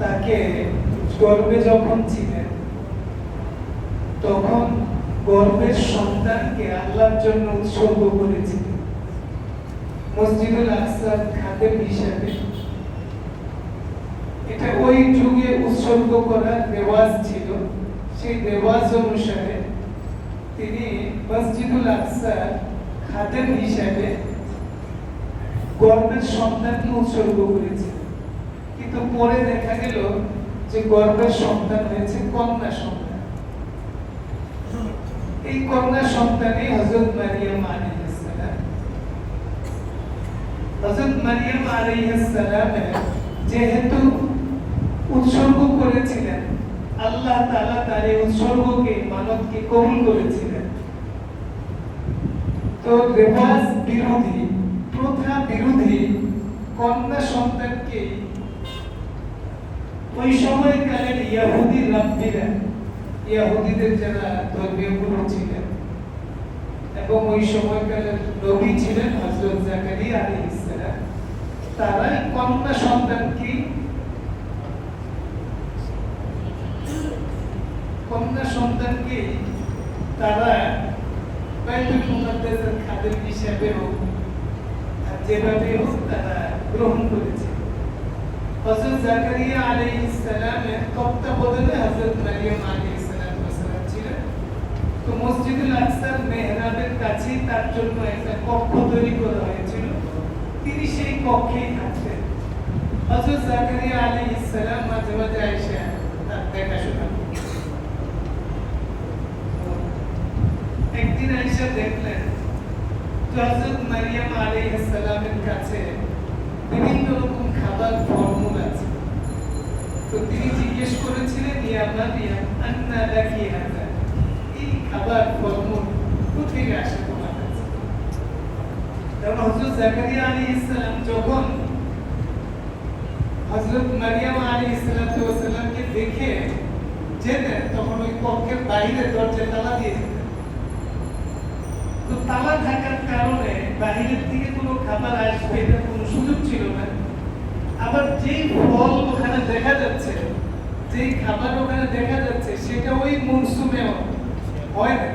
তাকে গর্ভে যখন ছিলেন, তখন গর্ভের সন্তানকে আল্লাহর জন্য উৎসর্গ করেছিলেন। মসজিদুল আকসার খাদেম হিসাবে। ওই যুগে উৎসর্গ করার রেওয়াজ ছিল, সেই রেওয়াজ অনুসারে তিনি মসজিদুল আকসার খাদেম হিসাবে গর্ভের সন্তানকে উৎসর্গ করেছিলেন কিন্তু পরে দেখা গেল যে গর্ভের সন্তান হয়েছে কন্যা সন্তান। এই কন্যা সন্তানে হযরত মারিয়াম আলাইহিস সালাম। হযরত মারিয়াম আলাইহিস সালামের যেহেতু উৎসর্গ করেছিলেন। আল্লাহ তাআলা তার এই উৎসর্গকে মানবকে কবুল করেছিলেন। তো রেওয়াজ বিরোধী, প্রথা বিরোধী কন্যা সন্তানকে ওই সময়কালের ইয়াহুদি রাব্বিরা, ইয়াহুদিদের যারা ধর্মীয় গুরু ছিলেন এবং ওই সময়কালের নবী ছিলেন হযরত জাকারিয়া আলাইহিস সালাম তারা কন্যা সন্তানকে কন্যা সন্তানকে তারা বাইতুল খাদের হিসাবে হোক যেভাবে হোক তারা গ্রহণ করেছে। জাকারিয়া তত্ত্বাবধানে মারিয়াম ছিলেন। তো মসজিদুল আকসার মেহরাবের কাছে তার জন্য একটা কক্ষ তৈরি করা হয়েছিল। তিনি সেই কক্ষেই থাকতেন। হযরত জাকারিয়া আলাইহিস সালাম মাঝে মাঝে আয়েশা তার দেখাশোনা। একদিন আয়েশা দেখলেন, হযরত মারিয়াম আলাইহিস সালামের কাছে বিভিন্ন রকম খাবার ফলমূল আছে। তো তিনি জিজ্ঞেস করেছিলেন, ইয়া মারিয়াম আন্না লাকি হাযা? এই খাবার ফলমূল কোথেকে আসে তোমার কাছে? কারণ হযরত জাকারিয়া আলাইহিস যখন হযরত মারিয়াম আলাইহিস দেখে যেতেন তখন ওই কক্ষের বাইরে দরজা তালা দিয়ে তালা থাকার কারণে বাহিরের থেকে কোনো খাবার আসবে এটা কোনো সুযোগ ছিল না। আবার যেই ফল ওখানে দেখা যাচ্ছে, যেই খাবার ওখানে দেখা যাচ্ছে, সেটা ওই মরসুমেও হয় না।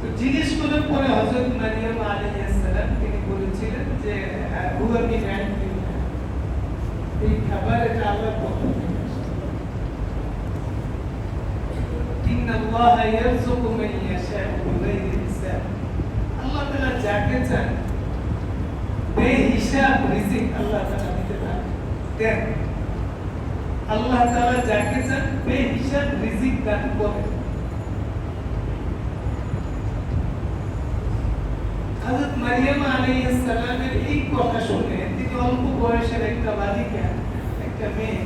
তো জিজ্ঞেস করার পরে হযরত মারিয়াম আলাইহিস সালাম তিনি বলেছিলেন যে, হুয়া মিন এই খাবার এটা আল্লাহর পক্ষ থেকে আসছে। ইন্নাল্লাহ ইয়ারযুকু মান ইয়াশাউ বিগাইরি হিসাব আল্লাহ তাআলা যাকে চান বেহিসাব রিজিক আল্লাহ তাআলা দিতে দেন, আল্লাহ তাআলা যাকে চান বেহিসাব রিজিক দান করেন। হযরত মারিয়াম আলাইহিস সালামের এই কথা শুনে, তিনি অল্প বয়সের একটা বালিকা, একটা মেয়ে,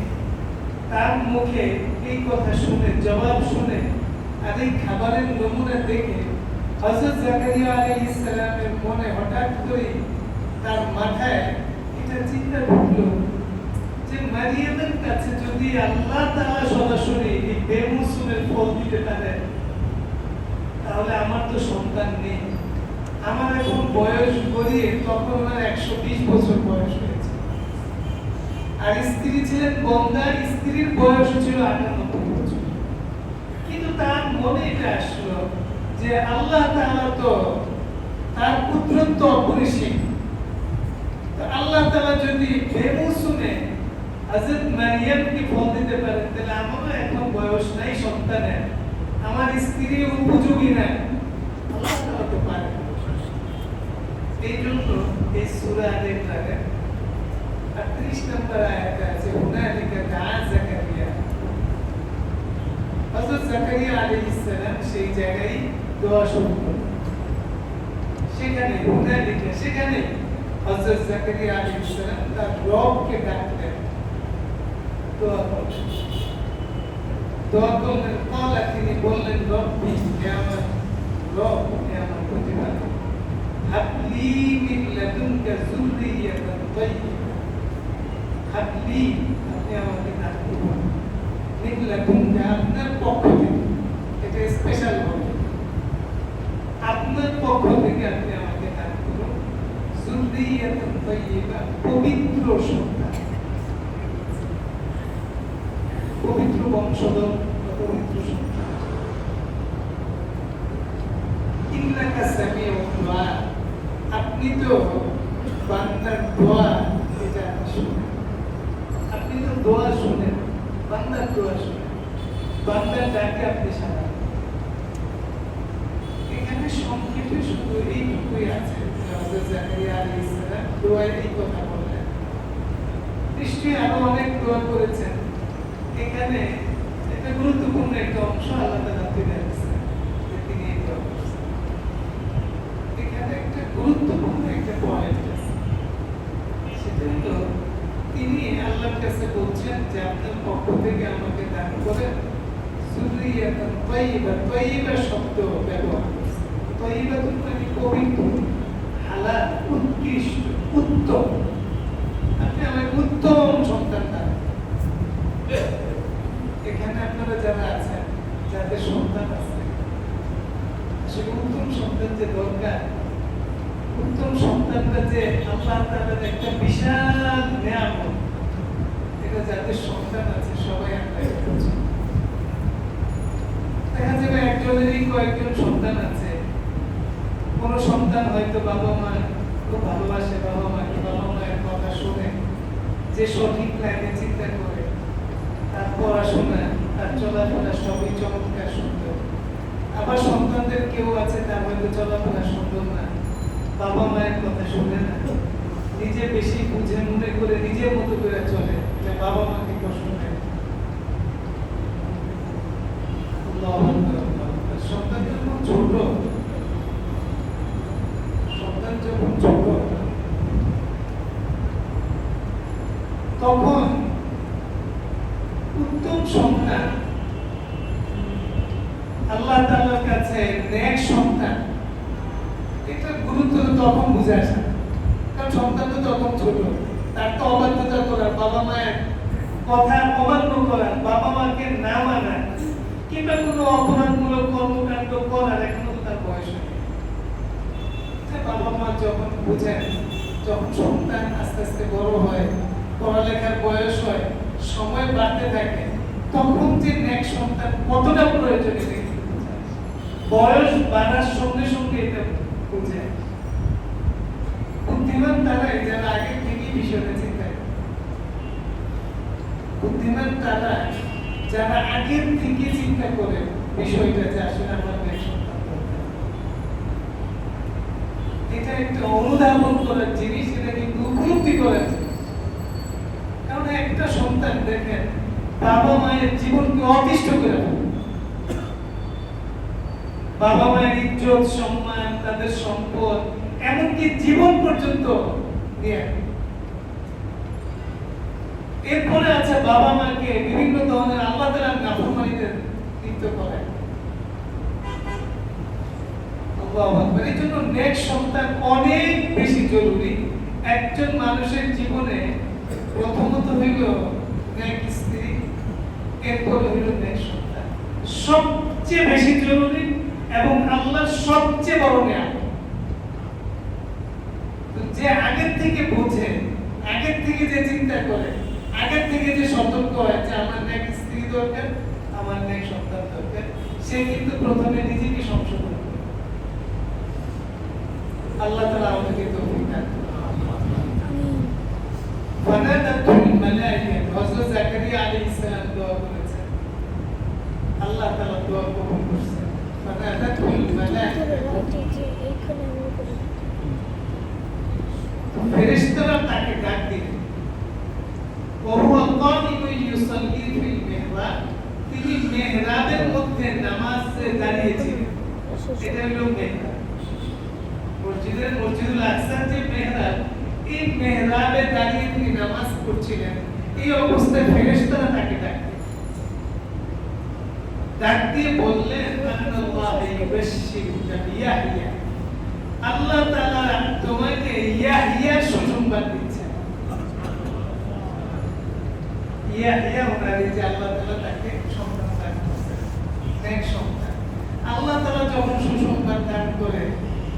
তার মুখে এই কথা শুনে, জবাব শুনে আর এই খাবারের নমুনা দেখে হযরত জাকারিয়া আলাইহিস সালামের মনে হঠাৎ করে তার মাথায় এটা চিন্তা ঢুকলো যে মারিয়ামের কাছে যদি আল্লাহ তাআলা সরাসরি এই বেমুসুমের ফল দিতে পারেন তাহলে আমার তো সন্তান নেই। আমার এখন বয়স গড়িয়ে তখন ওনার একশো বিশ বছর বয়স হয়েছে। আর স্ত্রী ছিলেন বন্দা স্ত্রীর বয়স ছিল আটানব্বই। তার মনে এটা আসলো যে আল্লাহ তাআলা তো তার পুত্রত্ব অপরিসীম। আল্লাহ তাআলা যদি বেমুসুমে হযরত মারিয়ামকে ফল দিতে পারেন তাহলে আমারও এখন বয়স নাই সন্তানের আমার স্ত্রী উপযোগী না আল্লাহ তাআলা তো পারে এই জন্য এই সূরা আল ইমরানের 38 নম্বর আয়াতে আছে হুনালিকা জাকারিয়া হযরত জাকারিয়া আলাইহিস সালাম সেই জায়গায় দোয়া শুরু করলেন সেখানে হুনালিকা সেখানে হযরত জাকারিয়া আলাইহিস সালাম তার রবকে ডাকলেন দোয়া করলেন। দোয়া করলেন কলা তিনি বললেন, রব্বি, হে আমার রব, হে আমার প্রতিপালক, হাবলি মিন লাদুনকা যুররিয়াতান তাইয়্যিবা হাবলি, আপনি আমাকে দান করুন আপনার পক্ষ থেকে, এটা স্পেশাল হবে। আপনার পক্ষ থেকে আপনি আমাকে দান করুন। পবিত্র সন্তান। পবিত্র বংশধর পবিত্র সন্তান। আপনি তো বান্দার দোয়া এটা শুনেন আপনি তো দোয়া শুনেন বান্দার দোয়া শুনেন আপনি সাড়া এখানে সংক্ষেপে শুধু এইটুকুই আছে। যে হযরত জাকারিয়া আলাইহিস সালাম দোয়ায় এই কথা বললেন। নিশ্চয়ই আরও অনেক দোয়া করেছেন। এখানে এটা গুরুত্বপূর্ণ একটা অংশ আল্লাহ তাআলা তুলে তিনি এই দোয়া করছেন। এখানে একটা গুরুত্বপূর্ণ একটা পয়েন্ট আছে। সেটা হলো তিনি আল্লাহর কাছে বলছেন যে আপনার পক্ষ থেকে আমাকে দান করেন। মানে যাদের সন্তান আছে আসলে উত্তম সন্তান যে দরকার, উত্তম সন্তানটা যে আল্লাহ তাআলার একটা বিশাল নিয়ামত, এটা যাদের সন্তান আছে, সবাই আমরা। দেখা যাবে একজনেরই কয়েকজন সন্তান আছে। কোন সন্তান হয়তো বাবা মা খুব ভালোবাসে, বাবা বাবা মায়ের কথা যে সঠিক লাইনে চিন্তা করে, তার পড়াশোনা, তার চলাফেরা সবই চমৎকার সুন্দর। আবার সন্তানদের কেউ আছে, তার হয়তো চলাফেরা সুন্দর না, বাবা মায়ের কথা শুনে না। নিজে বেশি বুঝে মনে করে, নিজের মতো করে চলে, যে বাবা মাকে কষ্ট দেয় আল্লাহু আকবার, আল্লাহু আকবার। সন্তান যখন ছোট সন্তান যখন ছোট তখন উত্তম সন্তান আল্লাহ তাআলার কাছে নেক সন্তান এটা গুরুত্ব তখন বুঝে আসে না। কারণ সন্তান তো তখন ছোট তার তো অবাধ্যতা করার বাবা মায়ের কথা অমান্য করার বাবা মাকে না মানা কিংবা কোনো অপরাধমূলক কর্মকাণ্ড করার এখনও তো তার বয়স হয়নি যে বাবা মা যখন বুঝেন যখন সন্তান আস্তে আস্তে বড় হয়, পড়ালেখার বয়স হয়, সময় বাড়তে থাকে, তখন যে নেক সন্তান কতটা প্রয়োজন। বয়স বাড়ার সঙ্গে সঙ্গে এটা বুঝে বুদ্ধিমান তারাই যারা আগে থেকেই বিষয়টা চিন্তা করে বুদ্ধিমান তারা যারা আগে থেকে চিন্তা করে বিষয়টা যে আসলে আমার নেক সন্তান দরকার। এটা একটা অনুধাবন করার জিনিস, এটা কিন্তু উপলব্ধি করার কারণ একটা সন্তান দেখেন, বাবা মায়ের জীবনকে অতিষ্ঠ করে বাবা মায়ের ইজ্জত, সম্মান, তাদের সম্পদ, এমনকি জীবন পর্যন্ত দেয়। এরপরে আছে বাবা মাকে বিভিন্ন ধরনের আল্লাহ তাআলার নাফরমানিতে লিপ্ত করে আল্লাহু আকবার। এই জন্য নেক সন্তান অনেক বেশি জরুরি। একজন মানুষের জীবনে প্রথমত হইল নেক স্ত্রী, এরপর হইল নেক সন্তান সবচেয়ে বেশি জরুরি এবং আল্লাহর সবচেয়ে বড় নিয়ামত। যে আগের থেকে বোঝে, আগের থেকে যে চিন্তা করে, আগের থেকে যে সতর্ক হয় যে আমার নেক স্ত্রী দরকার, আমার নেক সন্তান দরকার, সে কিন্তু প্রথমে নিজেকে সংশোধন আল্লাহ তাআলা আমাদেরকে তৌফিক দান করুন। ফানাদাতুল মালাইকা হযরত জাকারিয়া আলাইহিস সালাম দোয়া করেছেন আল্লাহ তাআলা দোয়া কবুল করেছেন ফানাদাতুল মালাইকা ফেরেশতারা তাকে ডাক দিলেন ওহুয়া কানিমুন ইউসাল্লি ফিল মিহরাব তিনি মেহরাবের মধ্যে নামাজে দাঁড়িয়েছিলেন এটা হলো মেহরাব মসজিদের, মসজিদুল আকসার যে মেহরাব, এই মেহরাবে দাঁড়িয়ে তিনি নামাজ পড়ছিলেন। এই অবস্থায় ফেরেশতারা তাকে ডাক বললেন আল্লাহ তোমাকে সুসংবাদ দিচ্ছেন। ওনার যে আল্লাহ তাকে সন্তান দান করছেন। নেক সন্তান আল্লাহ যখন সুসংবাদ দান করে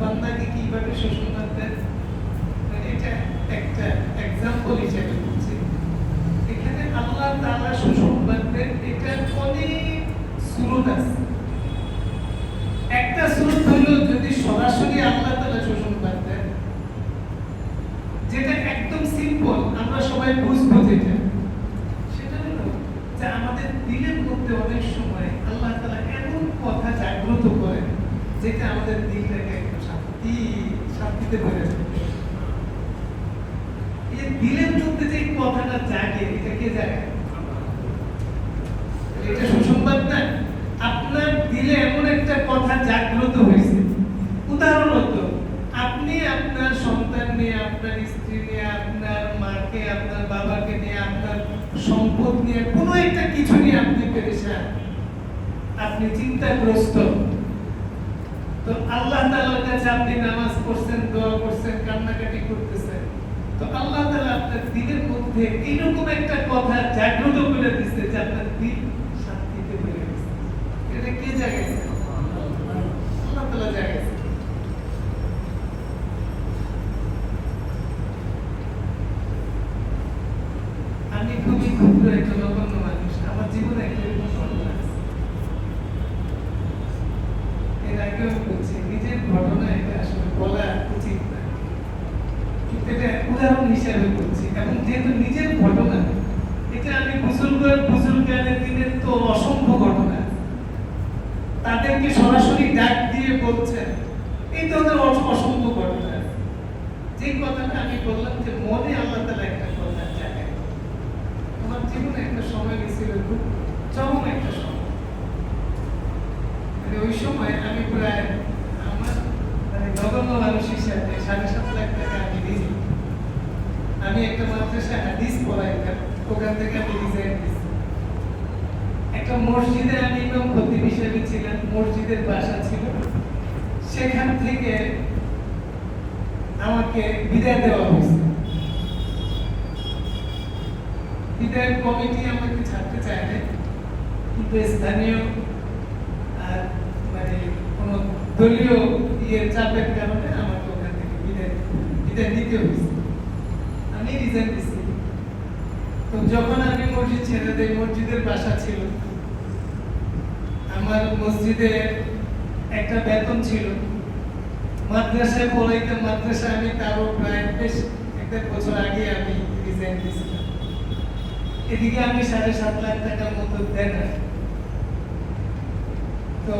বান্দাকে কীভাবে শোষণ দেন মানে এটা একটা এক্সাম্পল হিসেবে বলছি। এখানে আল্লাহ তাআলা শোষণ দেন এটার অনেক সুরত আছে একটা সুরত হলো যদি সরাসরি আল্লাহ তাআলা সুসংবাদ দেন যেটা একদম সিম্পল আমরা সবাই বুঝব যেটা সেটা হলো যে আমাদের দিলের মধ্যে অনেক সময় আল্লাহ তাআলা এমন কথা জাগ্রত করেন যেটা আমাদের দিলটাকে একটু শান্তি ভরে দেয় এই দিলের মধ্যে যে কথাটা জাগে, এটা কে জাগে? এটা সুসংবাদ না। আপনার দিলে এমন একটা কথা জাগ্রত হয়েছে। উদাহরণত আপনি আপনার সন্তান নিয়ে, আপনার স্ত্রী নিয়ে, আপনার মাকে, আপনার বাবাকে নিয়ে, আপনার সম্পদ নিয়ে কোনো একটা কিছু নিয়ে আপনি পেরেছেন। আপনি চিন্তাগ্রস্ত। তো আল্লাহ তাআলার কাছে আপনি নামাজ পড়ছেন, দোয়া করছেন কান্নাকাটি করতেছেন। তো আল্লাহ তাআলা আপনার দিনের মধ্যে এরকম একটা কথা জাগ্রত করে দিচ্ছে যে আপনার দিন শান্তিতে ভরে গেছে। এটা কে জাগাইছে আল্লাহ তাআলা জাগাইছে আমি খুবই ক্ষুদ্র একটা নগণ্য মানুষ আমার জীবনে একটা এরকম ঘটনা আছে এর আগেও বলছি নিজের ঘটনা এটা আসলে বলা উচিত না কিন্তু এটা উদাহরণ হিসাবে বলছি এবং যেহেতু নিজের ঘটনা এটা আমি বুজুর্গ বুজুর্গানের দিনের তো অসংখ্য ঘটনা। তাদেরকে সরাসরি ডাক দিয়ে বলছেন এই ধরনের অস- অসংখ্য ঘটনা। যে কথাটা আমি বললাম যে, মনে আল্লাহ তালা একটা কথা জায়গায় আমার জীবনে একটা সময় গেছিল, খুব চরম একটা সময়। মানে ওই সময় আমি প্রায় আমার মানে নগণ্য মানুষ হিসাবে সাড়ে সাত লাখ টাকা আমি ঋণ আমি একটা মাদ্রাসা হাদিস পড়াইতাম ওখান থেকে আমি রিজাইন দিছি একটা মসজিদে আমি ইমাম খতিব হিসেবে ছিলাম, মসজিদের বাসা ছিল। সেখান থেকে আমাকে বিদায় দেওয়া হয়েছে। বিদায় কমিটি আমাকে ছাড়তে কিন্তু স্থানীয় আর মানে কোনো দলীয় ইয়ের চাপের কারণে আমাকে ওখান থেকে বিদায় বিদায় দিতে হয়েছে। আমি রিজাইন দিছি তো যখন আমি মসজিদ ছেড়ে দেই, মসজিদের বাসা ছিল আমার মসজিদে একটা বেতন ছিল। মাদ্রাসায় পড়াইতাম মাদ্রাসা আমি তারও প্রায় বেশ একটা বছর আগে আমি রিজাইন দিয়েছিলাম। এদিকে আমি সাড়ে সাত লাখ টাকার মতো দেন তো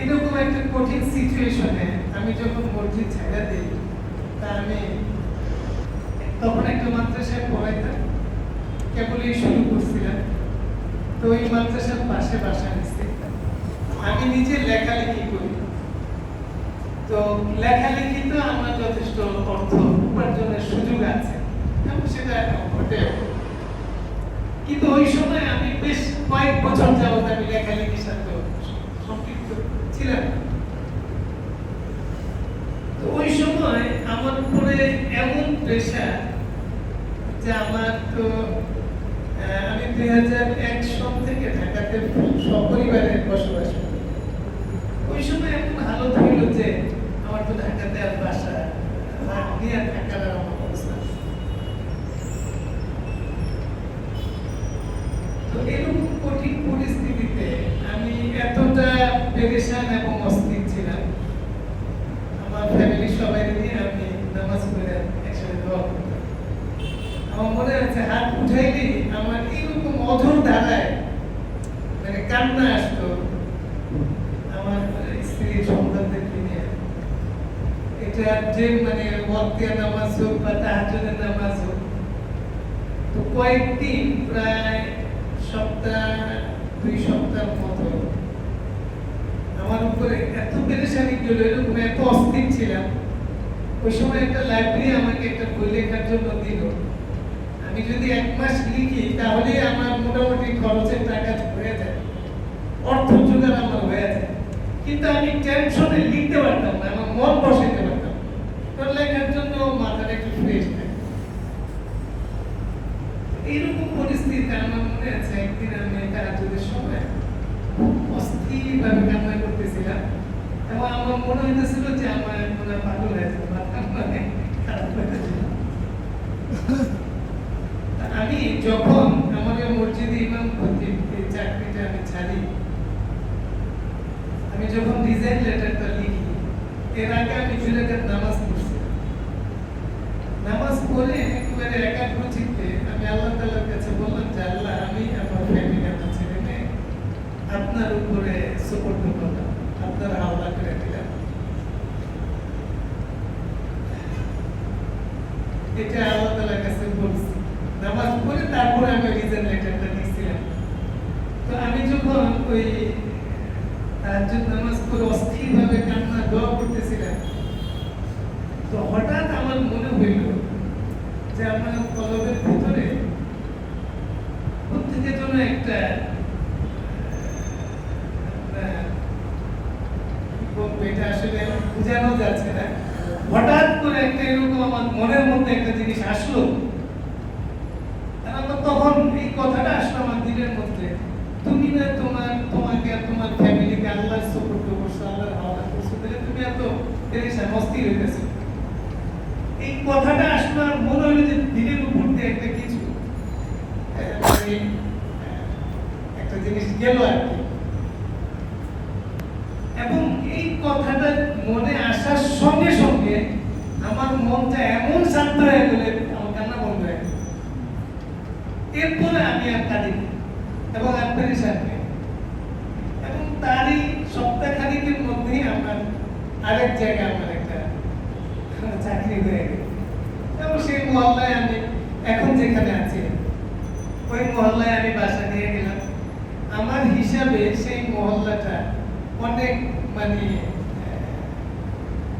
এরকম একটা কঠিন সিচুয়েশনে আমি যখন মসজিদ ছেড়ে দিই, তা আমি তখন একটা মাদ্রাসায় পড়াইতাম। কেবলই শুরু করছিলাম। তো ওই মাদ্রাসার পাশে বাসা নিচ্ছে আমি নিজে লেখালেখি করি। তো লেখালেখি তো আমার যথেষ্ট অর্থ উপার্জনের সুযোগ আছে, এবং সেটা ঘটে। কিন্তু ওই সময় আমি বেশ কয়েক বছর যাবত আমি লেখালেখির সাথে সম্পৃক্ত ছিলাম। তো ওই সময় আমার উপরে এমন প্রেশার যে আমার তো আমি দুই হাজার এক সন থেকে ঢাকাতে সপরিবারে বসবাস করি। ওই সময় এমন হালত হইল যে আমার তো ঢাকাতে আর বাসা নিয়ে থাকার আর আমার অবস্থা নেই। এরকম কঠিন পরিস্থিতিতে আমি এতটা পেরেশান এবং অস্থির ছিলাম আমার ফ্যামিলি সবাই নিয়ে আমি নামাজ পড়ে একসাথে দোয়া করতাম আমার মনে আছে হাত উঠাইলেই আমার এরকম অধর ধারায় মানে কান্না আসতো আমার স্ত্রী সন্তানদেরকে নিয়ে এটা যে মানে ওয়াক্তিয়া নামাজ হোক বা তাহাজুদের নামাজ হোক তো কয়েকদিন প্রায় সপ্তাহ দুই সপ্তাহ মতো উপরে এত পেরেশানি গেল এরকম এত অস্থির ছিলাম। ওই সময় একটা লাইব্রেরি আমাকে একটা বই লেখার জন্য দিল। আমি যদি এক মাস লিখি তাহলে আমার মোটামুটি খরচের টাকা হয়ে যায়। অর্থ যোগান আমার হয়ে যায়। কিন্তু আমি টেনশনে লিখতে পারতাম না, আমার মন বসাইতে পারতাম না। তো লেখার জন্য মাথাটা একটু ফ্রেশ থাকে এইরকম পরিস্থিতিতে আমার মনে আছে একদিন আমি কারাজুদের সময় অস্থিরভাবে কান্না এবং আমার মনে হইতেছিল যে আমার মনে পাগল হয়ে মাথা মানে আমি যখন আমাদের মসজিদে ইমাম খতিব এই চাকরিটা আমি ছাড়ি, আমি যখন রিজাইন লেটারটা লিখি, এর আগে আমি জুলেখার নামাজ পড়ছি নামাজ পড়ে একেবারে একাগ্র চিত্তে আমি আল্লাহ তাআলার কাছে বললাম যে, আল্লাহ, আমি আমার ফ্যামিলি আমার ছেলে মেয়ে আপনার উপরে সুপর্দ আপনার হাওলা করে দিলাম এটা আল্লাহ তাআলার কাছে বলছি। নামাজ পড়ে তারপরে আমি রিজাইন লেটারটা লিখছিলাম তো আমি যখন ওই তাহাজ্জুদ নামাজ পড়ে অস্থিরভাবে কান্না, দোয়া করতেছিলাম, তো হঠাৎ আমার মনে হইল যে আমার কলবের ভিতরে প্রত্যেকে জন্য একটা হঠাৎ করে একটা এরকম আমার মনের মধ্যে একটা জিনিস আসলো। তখন এই কথাটা আসলো আমার দিনের মধ্যে। তুমি না তোমার তোমাকে আর তোমার ফ্যামিলিকে আল্লাহর সুপুর্দ করছ আল্লাহর হাওলা করছ তুমি এত পেরেশান অস্থির হইতেছো। এই কথাটা আসলো আর মনে হলো যে দিনের উপর দিয়ে একটা কিছু। আহ, মানে, একটা জিনিস গেল আর কি এবং এই কথাটা মনে আসার সঙ্গে সঙ্গে আমার মনটা এমন শান্ত হয়ে গেলে আমার কান্না বন্ধ হয়ে গেল এরপরে আমি আর কাঁদিনি এবং আর পেরেশান এবং তারই সপ্তাহখানিকের মধ্যেই আমার আরেক জায়গায় আমার একটা চাকরি হয়ে গেল। এবং সেই মহল্লায় আমি এখন যেখানে আছি, ওই মহল্লায় আমি বাসা নিয়ে গেলাম। আমার হিসাবে সেই মহল্লাটা অনেক মানে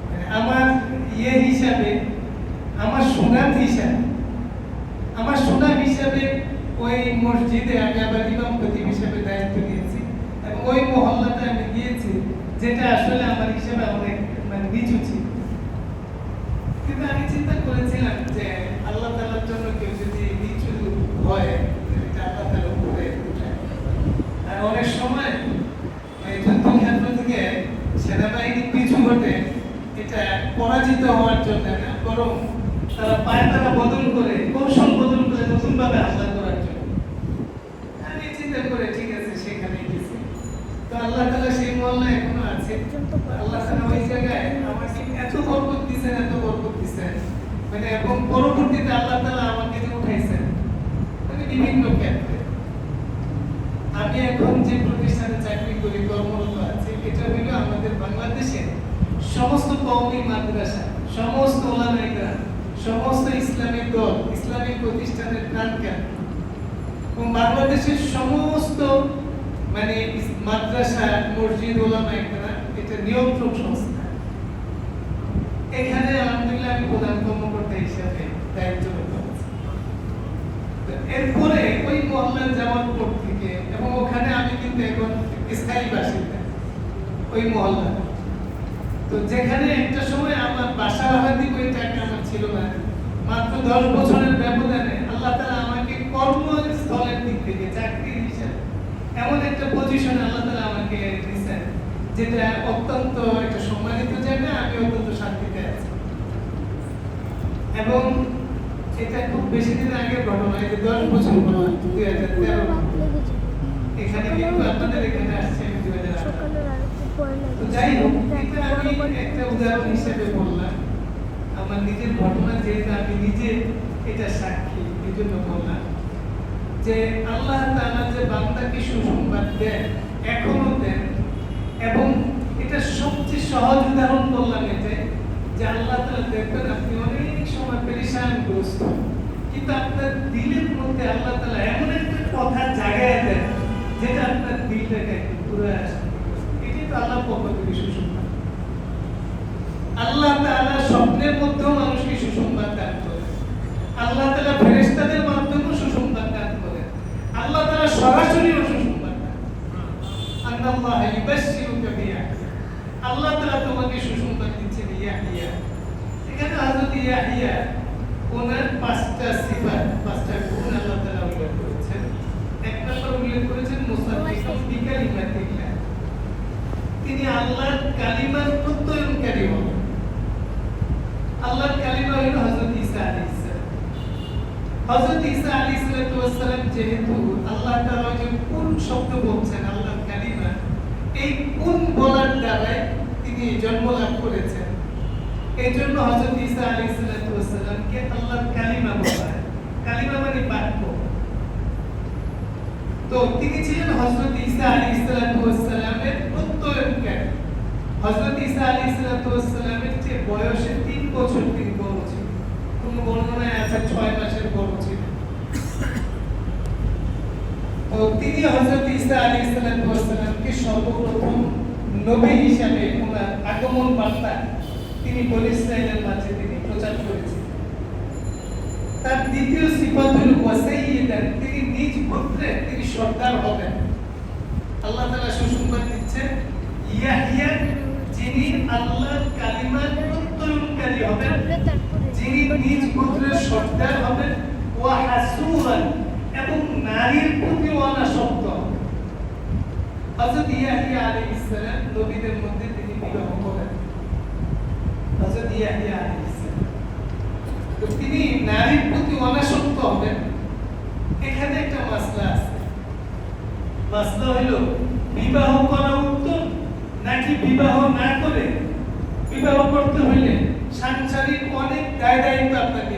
মানে আমার ইয়ে হিসাবে, আমার সুনাম হিসাবে আমার সুনাম হিসাবে ওই মসজিদে আমি আবার ইমাম খতিব হিসাবে দায়িত্ব নিয়েছি এবং ওই মহল্লাতে আমি গিয়েছি, যেটা আসলে আমার হিসাবে অনেক মানে নিচু ছিল কিন্তু আমি চিন্তা করেছিলাম যে আল্লাহ তাআলার জন্য কেউ যদি নিচু হয় এটা আল্লাহ তাআলা উপরে উঠায় আর অনেক সময় এই যুদ্ধক্ষেত্র থেকে সেনাবাহিনী পিছু হটে এটা পরাজিত হওয়ার জন্য না বরং তারা পায়ে তারা বদল করে কৌশল বদল করে নতুন ভাবে হামলা করার জন্য আমি চিন্তা করে ঠিক আছে সেখানে গেছি তো আল্লাহ তাআলা সেই মহল্লা এখনও আছে আল্লাহ তাআলা ওই জায়গায় আমাকে এত বরকত দিয়েছেন এত বরকত দিয়েছেন মানে এবং পরবর্তীতে আল্লাহ তাআলা আমাকে যে উঠাইছেন মানে বিভিন্ন ক্ষেত্রে আমি এখন যে প্রতিষ্ঠানে চাকরি করি কর্মরত আছি এটা হলো আমাদের বাংলাদেশের সমস্ত কওমি মাদ্রাসা সমস্ত ওলামাইরা সমস্ত ইসলামিক দল, ইসলামিক প্রতিষ্ঠানের প্রাণকেন্দ্র। এবং বাংলাদেশের সমস্ত মানে মাদ্রাসা, মসজিদ ওলামাইরা এটা নিয়ন্ত্রক সংস্থা। এখানে আলহামদুলিল্লাহ আমি প্রধান কর্মকর্তা হিসাবে দায়িত্বরত আছি এরপরে ওই মহল্লার যাওয়ার পর থেকে এবং ওখানে আমি কিন্তু এখন স্থায়ী বাসিন্দা, ওই মহল্লা তো যেখানে একটা সময় আমার বাসা দিব ওই টাকা আমার ছিল না। মাত্র দশ বছরের ব্যবধানে আল্লাহ তাআলা আমাকে কর্মস্থলের দিক থেকে চাকরির হিসাবে এমন একটা পজিশন আল্লাহ তাআলা আমাকে দিয়েছেন, যেটা অত্যন্ত একটা সম্মানিত জায়গা, আমি অত্যন্ত শান্তিতে আছি। এবং এটা খুব বেশি দিন আগে ঘটনা যে দশ বছর দুই হাজার তেরো। এখানে কিন্তু আপনাদের এখানে আসছে দুই হাজার আঠারো সকালের আরতি পরে তো যাই হোক এটা আমি একটা উদাহরণ হিসেবে বললাম। আমার নিজের ঘটনা যেহেতু আমি নিজে এটা সাক্ষী এই জন্য বললাম যে আল্লাহ তাআলা যে বান্দাকে সুসংবাদ দেন এখনও দেন এবং এটা সবচেয়ে সহজ উদাহরণ বললাম এতে যে আল্লাহ তাআলা দেখবেন আপনি অনেক সময় পেরেশানগ্রস্ত কিন্তু আপনার দিলের মধ্যে আল্লাহ তাআলা এমন একটা কথা জাগায় দেন যেটা আপনার দিলটাকে পুরো করে। আল্লাহ তাআলা স্বপ্নের মধ্যেও মানুষকে সুসংবাদ দান করেন। আল্লাহ তাআলা ফেরেশতাদের মাধ্যমেও সুসংবাদ দান করেন। আল্লাহ তাআলা সরাসরিও সুসংবাদ দান আল্লাহ বিয়াহইয়া আল্লাহ তাআলা তোমাকে সুসংবাদ দিচ্ছেন ইয়াহিয়া। এখানে হযরত ইয়াহিয়া ওনার পাঁচটা সিফাত পাঁচটা গুণ আল্লাহ তাআলা উল্লেখ করেছেন এক নম্বর উল্লেখ করেছেন মুসাদ্দিকাম বিকালিমাতিল্লাহ তিনি আল্লাহর কালিমার প্রত্যয়নকারী হবেন আল্লাহর কালিমা হলো হযরত ঈসা আলাইহিস সালাম। ঈসা আলাইহিস সালাম যেহেতু আল্লাহ তাআলা যে কোন শব্দ বলছেন, আল্লাহর কালিমা, এই কোন বলার দ্বারাই তিনি জন্ম লাভ করেছেন? এই জন্য হযরত ঈসা আলাইহিস সালামকে আল্লাহর কালিমা বলা হয়। কালিমা মানে বাক্য। তো তিনি ছিলেন হযরত ঈসা আলাইহিস সালামের হযরত ঈসা আলাইহিস চেয়ে বয়সে তিন বছর তিনি বড় ছিলেন। কোন বর্ণনায় আছে ছয় মাসের বড় ছিলেন। তো তিনি হযরত ঈসা আলাইহিস সর্বপ্রথম নবী হিসাবে ওনার আগমন বার্তা তিনি বনি ইসরাইলের মাঝে তিনি প্রচার করেছেন তার দ্বিতীয় সিফাত হলো ওয়াসাইয়্যিদান, তিনি নিজ গোত্রে তিনি সর্দার হবেন। আল্লাহ তাআলা সুসংবাদ দিচ্ছেন, ইয়াহিয়া যিনি আল্লাহর কালিমার প্রত্যয়নকারী হবেন, যিনি নিজ গোত্রের সর্দার হবেন, ওয়া হাসুরান, এবং নারীর প্রতি অনাসক্ত। হযরত ইয়াহিয়া আলাইহিস সালাম নবীদের মধ্যে তিনি বিবাহ করেন। হযরত ইয়াহিয়া আলাইহিস সালাম। তো তিনি নারীর প্রতি অনাসক্ত হবেন। এখানে একটা মাসলা আছে। মাসলা হলো, বিবাহ করা উত্তম নাকি বিবাহ না করে বিবাহ করতে হইলে সাংসারিক অনেক দায় দায়িত্ব আপনাকে